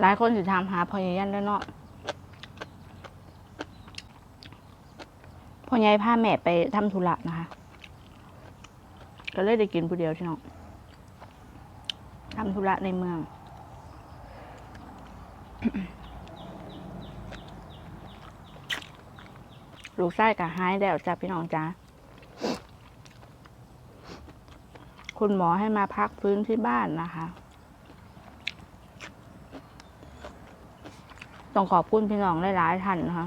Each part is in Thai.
หลายคนสิถามหาพ่อใหญ่ยันแล้วเนาะพ่อใหญ่พาแม่ไปทำธุระนะคะ ก็เลยได้กินผู้เดียวที่น้องทำธุระในเมือง ลูกไส้กับหายแล้วจ้าพี่น้องจ้าคุณหมอให้มาพักฟื้นที่บ้านนะคะ ต้องขอบคุณพี่น้องหลายๆท่านนะคะ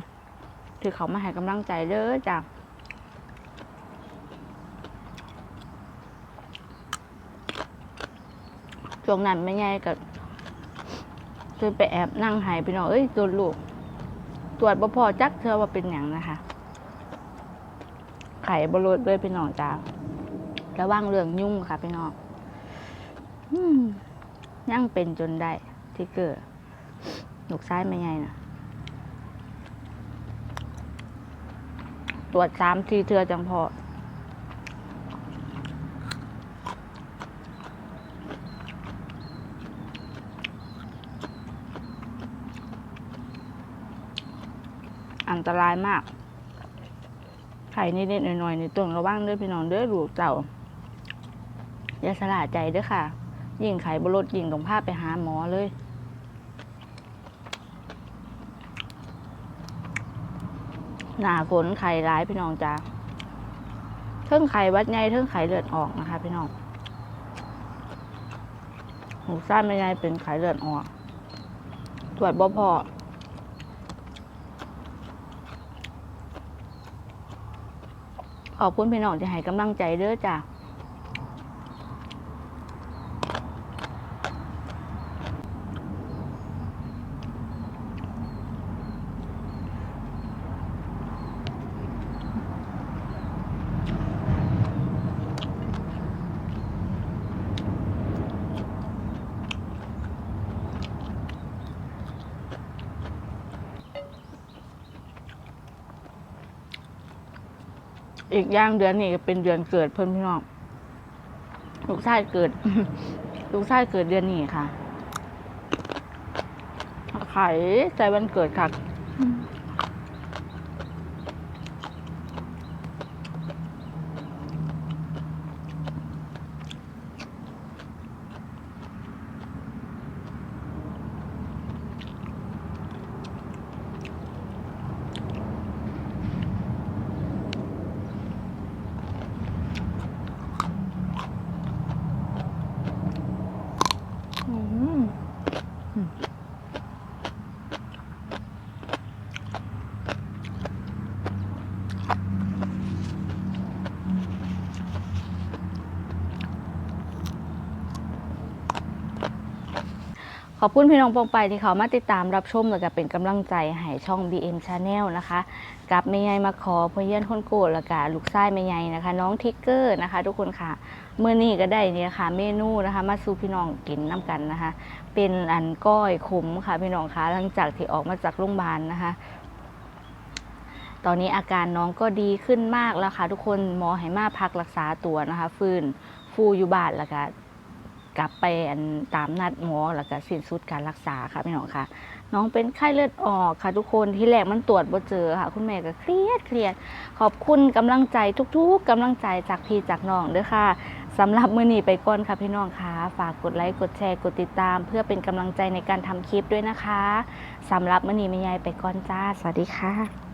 ที่เขามาให้กำลังใจเด้อจ้ะช่วงนั้นไม่ใหญ่กับคือไปแอบนั่งหายพี่น้องเอ้ยตัวจลูก ตรวจบ่พอจักเธอว่าเป็นอย่างนะคะไข่บรดเลยพี่น้องจ้าระวังเรื่องยุ่งค่ะพี่น้องอยังเป็นจนได้ที่เกิด ลูกซ้ายไม่ไงนะตรวจสามทีเทือจังพออันตรายมาก ไข่นิดๆหน่อยๆนี่ต้องระวังด้อพี่น้องด้อลูกเจ้าอย่าสลาดใจเด้อค่ะ ยิ่งไข่บรดยิ่งต้องพาพไปหาหมอเลย หนาฝนไข่ร้ายพี่น้องจ้าเทิงไข่วัดใหญ่เทิงไข่เลือดออกนะคะ พี่น้องหูสั้นไม่ใหญ่เป็นไข่เลือดออกตรวจบ่พอขอบคุณพี่น้องที่ให้กำลังใจเด้อจ้า อีกอย่างเดือนนี้ก็เป็นเดือนเกิดเพิ่นพี่น้องลูกชายเกิด ลูกชายเกิดเดือนนี้ค่ะไข่ใจวันเกิดค่ะ อืม ขอบคุณพี่น้องปองไปที่เขามาติดตามรับชมแล้วก็เป็นกำลังใจให้ช่อง BM Channel นะคะกับแม่ใหญ่มาขอเพื่อนคนโกรธแล้วก็ลูกชายแม่ใหญ่นะคะ น้องทิกเกอร์นะคะ ทุกคนค่ะเมื่อนี้ก็ได้เนี่ยค่ะ เมนูนะคะ มาสู่พี่น้องกินน้ำกันนะคะ เป็นอันก้อยขมค่ะพี่น้องคะหลังจากที่ออกมาจากโรงพยาบาลนะคะ ตอนนี้อาการน้องก็ดีขึ้นมากแล้วค่ะ ทุกคนหมอให้มาพักรักษาตัวนะคะ ฟื้นฟูอยู่บ้านแล้วก็ กลับไปอันตามนัดหมอแล้วก็สิ้นสุดการรักษาค่ะพี่น้องค่ะ น้องเป็นไข้เลือดออกค่ะ ทุกคนที่แรกมันตรวจบ่เจอค่ะ คุณแม่ก็เครียดเครียด ขอบคุณกำลังใจทุกๆกำลังใจจากพี่จากน้องเด้อค่ะสำหรับมื้อนี้ไปก่อนค่ะพี่น้องคะฝากกดไลค์กดแชร์กดติดตาม เพื่อเป็นกำลังใจในการทำคลิปด้วยนะคะสำหรับมื้อนี้แม่ยายไปก่อนจ้า สวัสดีค่ะ